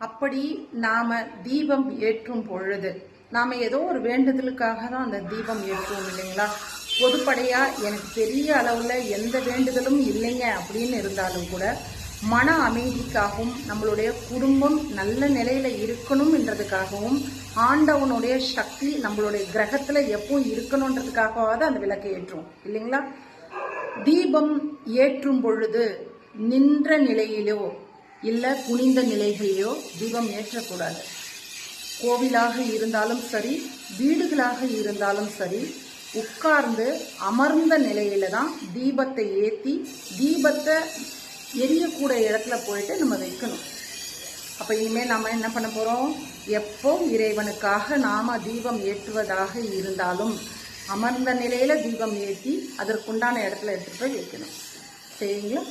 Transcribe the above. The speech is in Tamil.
அப்படி நாம தீபம் ஏற்றும் பொழுது நாம ஏதோ ஒரு வேண்டுதலுக்காக தான் அந்த தீபம் ஏற்றுவோம் இல்லைங்களா? பொதுப்படையா எனக்கு பெரிய அளவுல எந்த வேண்டுதலும் இல்லைங்க அப்படின்னு இருந்தாலும் கூட மன அமைதிக்காகவும் நம்மளுடைய குடும்பம் நல்ல நிலையில இருக்கணும் என்றதுக்காகவும் ஆண்டவனுடைய சக்தி நம்மளுடைய கிரகத்துல எப்பவும் இருக்கணுன்றதுக்காகவாவது அந்த விளக்கை ஏற்றுவோம் இல்லைங்களா? தீபம் ஏற்றும் பொழுது நின்ற நிலையிலோ இல்லை குனிந்த நிலைகளிலோ தீபம் ஏற்றக்கூடாது. கோவிலாக இருந்தாலும் சரி வீடுகளாக இருந்தாலும் சரி உட்கார்ந்து அமர்ந்த நிலையில தான் தீபத்தை ஏற்றி தீபத்தை எரியக்கூடிய இடத்துல போயிட்டு நம்ம வைக்கணும். அப்போ இனிமேல் நாம் என்ன பண்ண போகிறோம் எப்போ இறைவனுக்காக நாம் தீபம் ஏற்றுவதாக இருந்தாலும் அமர்ந்த நிலையில் தீபம் ஏற்றி அதற்குண்டான இடத்துல எடுத்துகிட்டு போய் வைக்கணும். சரிங்களா?